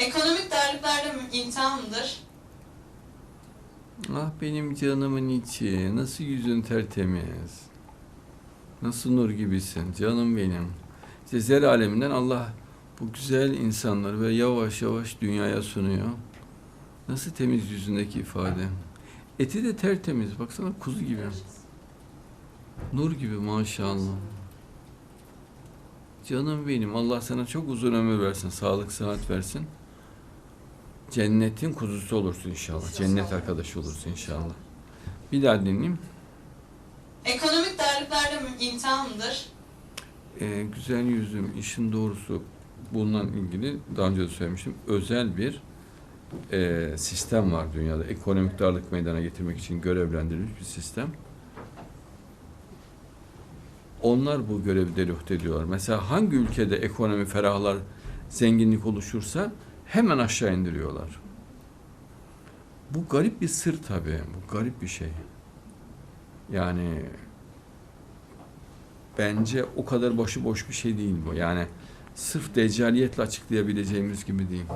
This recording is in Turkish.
Ekonomik darlıklar da imtihan mıdır? Ah benim canımın içi, nasıl yüzün tertemiz. Nasıl nur gibisin, canım benim. İşte zer aleminden Allah bu güzel insanları ve yavaş yavaş dünyaya sunuyor. Nasıl temiz yüzündeki ifade. Eti de tertemiz, baksana kuzu gibi. Nur gibi maşallah. Canım benim, Allah sana çok uzun ömür versin, sağlık, sıhhat versin. Cennetin kuzusu olursun inşallah. Cennet arkadaşı olursun inşallah. Bir daha dinleyeyim. Ekonomik darlıklar da imtihan mıdır? Ee, güzel yüzüm, işin doğrusu bununla ilgili daha önce de söylemiştim. Özel bir e, sistem var dünyada. Ekonomik darlık meydana getirmek için görevlendirilmiş bir sistem. Onlar bu görevleri üstleniyorlar. Mesela hangi ülkede ekonomi ferahlar, zenginlik oluşursa hemen aşağı indiriyorlar. Bu garip bir sır tabii. Bu garip bir şey. Yani bence o kadar başıboş bir şey değil bu. Yani sırf deccaliyetle açıklayabileceğimiz gibi değil.